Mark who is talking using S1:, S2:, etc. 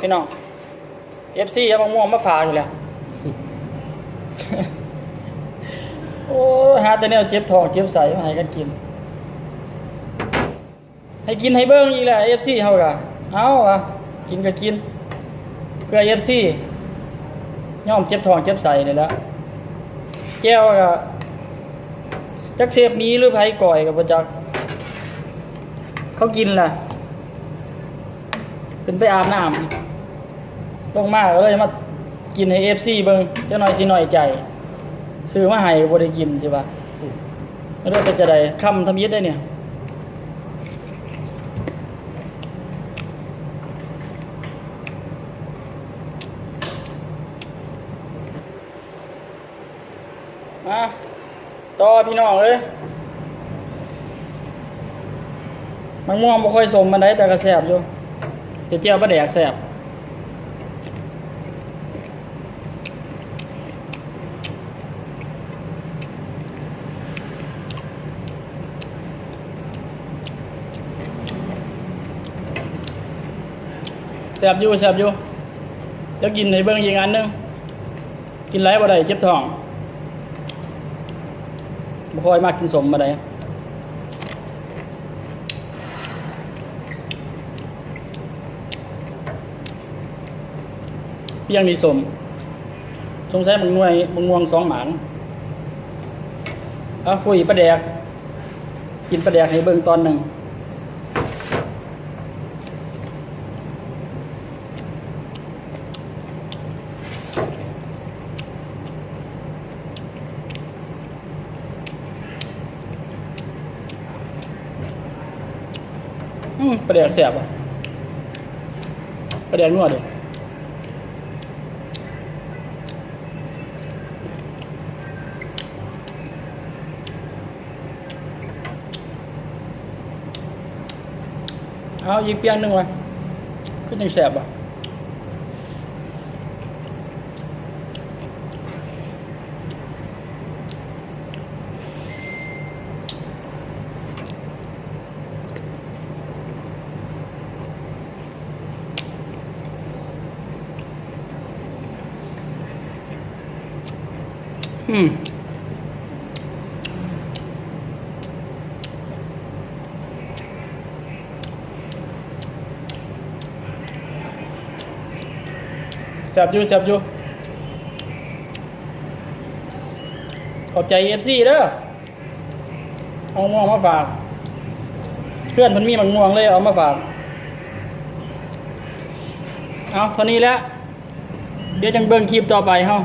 S1: พี่น้องเอฟซีเอามะม่วงมาฝากอยู่แล้วโอ้หาแต่แนวเจ็บท้องเจ็บใสมาให้กันกิน ให้กินให้เบิ้งอีกแหละเอฟซีเฮากะเอาอะกินก็กินเพื่อเอฟซีย่อมเจ็บท้องเจ็บใสนี่แหละแก้วก็จักเสพหนี้หรือไผ่ก่อยกับบ่จักเขากินล่ะขึ้นไปอาบน้ำ ลงมาก็เลยมากินให้เอฟซีเบิงเจ้าหน่อยสิหน่อยใจ ซื้อมาให้บ่ได้กินใช่ปะไม่รู้เป็นจะได้คำทำยิดได้เนี่ยมาต่อพี่น้องเลยมังม่วงบ่ค่อยสมมันได้แต่ก็แซ่บอยู่เดี๋ยวเจียวปลาแดกแซ่บ แซ่บอยู่แซ่บอยู่แล้วกินในเบิ่งอีกอันหนึงกินไรบ่ได้เจ็บท้องบ่ค่อยมากกินสมมาได้เปียงนี่สมสงสัยมึงน่วยมึงง่วงสองหมางเอาคุยปลาแดก กินปลาแดกให้เบิ่งตอนหนึ่ง อืมประเดี๋ยวแสบอะประเดี๋ยวนวดเดี๋ยวเอาอีกเปียงหนึ่งไว้ขึ้นยังแสบอะ อืมแสบอยู่แสบอยู่ขอบใจเอฟซีเด้อเอาม่วงมาฝาก เพื่อนมันมีมังม่วงเลยเอามาฝาก เอาเท่านี้แล้ว เดี๋ยวจังเบิ่งคลิปต่อไปเฮา